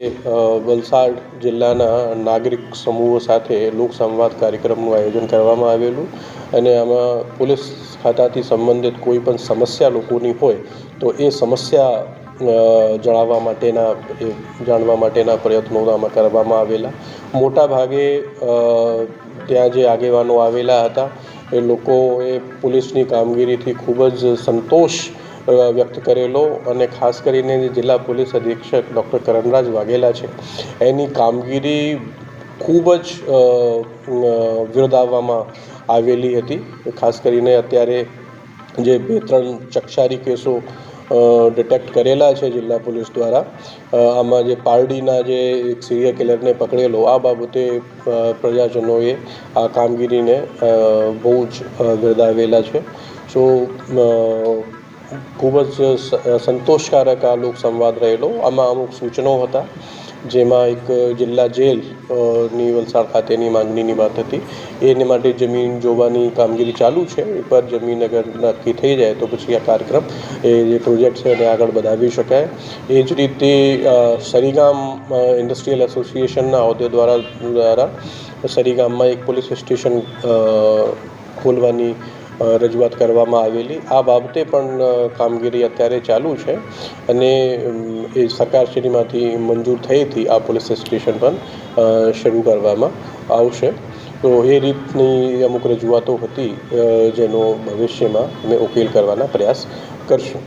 વલસાડ જિલ્લાના નાગરિક સમૂહો સાથે લોકસંવાદ કાર્યક્રમનું આયોજન કરવામાં આવેલું અને આમાં પોલીસ ખાતાથી સંબંધિત કોઈ પણ સમસ્યા લોકોની હોય તો એ સમસ્યા જણાવવા માટેના જાણવા માટેના પ્રયત્નો આમાં કરવામાં આવેલા. મોટા ભાગે ત્યાં જે આગેવાનો આવેલા હતા એ લોકોએ પોલીસની કામગીરીથી ખૂબ જ સંતોષ વ્યક્ત કરેલો અને ખાસ કરીને જિલ્લા પોલીસ અધિક્ષક ડૉક્ટર કરણરાજ વાઘેલા છે એની કામગીરી ખૂબ જ અ, આવેલી હતી. ખાસ કરીને અત્યારે જે બે ત્રણ ચકચારી કેસો ડિટેક્ટ કરેલા છે જિલ્લા પોલીસ દ્વારા. આમાં જે પારડીના જે એક સિરિયલ કિલરને પકડેલો આ બાબતે પ્રજાજનોએ આ કામગીરીને બહુ જ બિરદાવેલા છે. સો ખૂબ જ સંતોષકારક આ લોક સંવાદ રહેલો. આમાં અમુક સૂચનો હતા, જેમાં એક જિલ્લા જેલની વલસાડ ખાતેની માંગણીની વાત હતી. એને માટે જમીન જોવાની કામગીરી ચાલુ છે. એકવાર જમીન અગર નક્કી થઈ જાય તો પછી આ કાર્યક્રમ, એ જે પ્રોજેક્ટ છે એને આગળ વધાવી શકાય. એ જ રીતે સરીગામ ઇન્ડસ્ટ્રીયલ એસોસિએશનના હોદ્દે દ્વારા દ્વારા સરીગામમાં એક પોલીસ સ્ટેશન ખોલવાની રજૂઆત કરવામાં આવેલી. આ બાબતે પણ કામગીરી અત્યારે ચાલુ છે અને એ સરકારશ્રીમાંથી મંજૂર થઈ હતી આ પોલીસ સ્ટેશન પણ શરૂ કરવામાં આવશે. તો એ રીતની અમુક રજૂઆતો હતી જેનો ભવિષ્યમાં અમે ઉકેલ કરવાના પ્રયાસ કરશું.